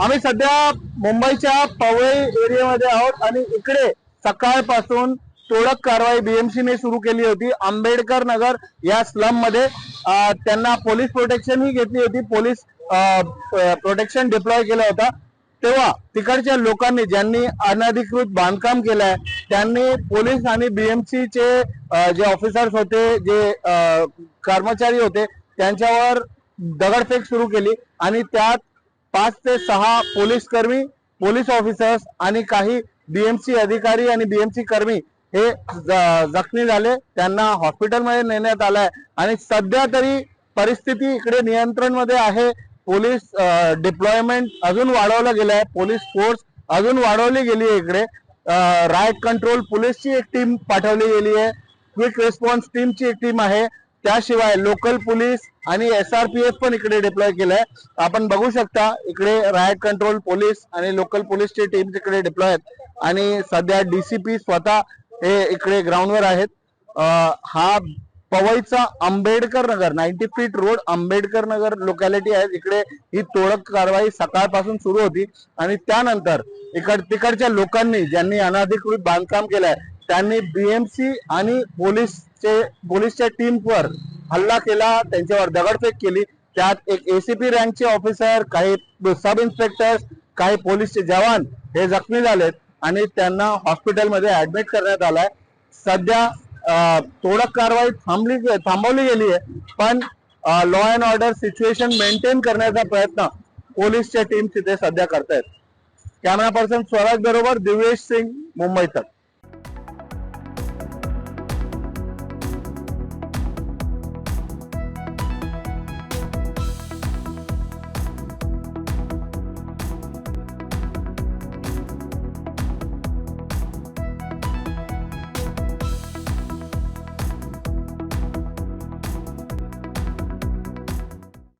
आम्ही सध्या मुंबईच्या पवई एरियामध्ये आहोत आणि इकडे सकाळपासून तोडक कारवाई बीएमसीने सुरू केली होती. आंबेडकर नगर या स्लममध्ये त्यांना पोलीस प्रोटेक्शन ही घेतली होती. पोलीस प्रोटेक्शन डिप्लॉय केला होता. तेव्हा तिकडच्या लोकांनी ज्यांनी अनधिकृत बांधकाम केलं आहे त्यांनी पोलीस आणि बीएमसीचे जे ऑफिसर्स होते जे कर्मचारी होते त्यांच्यावर दगडफेक सुरू केली आणि त्यात पाच ते सहा पोलीस कर्मी पोलीस ऑफिसर्स आणि काही बीएमसी अधिकारी आणि बीएमसी कर्मी हे ज- जखमी झाले. त्यांना हॉस्पिटलमध्ये नेण्यात आलंय. आणि सध्या तरी परिस्थिती इकडे नियंत्रणमध्ये आहे. पोलीस डिप्लॉयमेंट अजून वाढवलं गेलं आहे पोलीस फोर्स अजून वाढवली गेली आहे इकडे. राईट कंट्रोल पोलीसची एक टीम पाठवली गेली आहे. क्विक रिस्पॉन्स टीमची एक टीम आहे. त्याशिवाय लोकल पोलीस आणि एसआरपीएफ पण इकडे डिप्लॉय केलंय. आपण बघू शकता इकडे रायट कंट्रोल पोलीस आणि लोकल पोलीसची टीम इकडे डिप्लॉय आहेत. आणि सध्या डीसीपी स्वतः हे इकडे ग्राउंडवर आहेत. हा पवईचा Ambedkar Nagar ninety feet road Ambedkar Nagar locality आहे. इकडे ही तोडक कारवाई सकाळपासून सुरू होती. आणि त्यानंतर इकड तिकडच्या लोकांनी ज्यांनी अनाधिकृत बांधकाम केलंय त्यांनी बीएमसी आणि पोलीसचे पोलीसच्या टीमवर हल्ला केला त्यांच्यावर दगडफेक केली. त्यात एक एसीपी रँकचे ऑफिसर काही सब इन्स्पेक्टर काही पोलीसचे जवान हे जखमी झालेत आणि त्यांना हॉस्पिटलमध्ये ऍडमिट करण्यात आलाय. सध्या तोडक कारवाई थांबली थांबवली गेली आहे पण law and order situation maintain करण्याचा प्रयत्न पोलीसच्या टीम तिथे सध्या करतायत. कॅमेरा पर्सन स्वराज बरोबर दिवेश सिंग मुंबई तक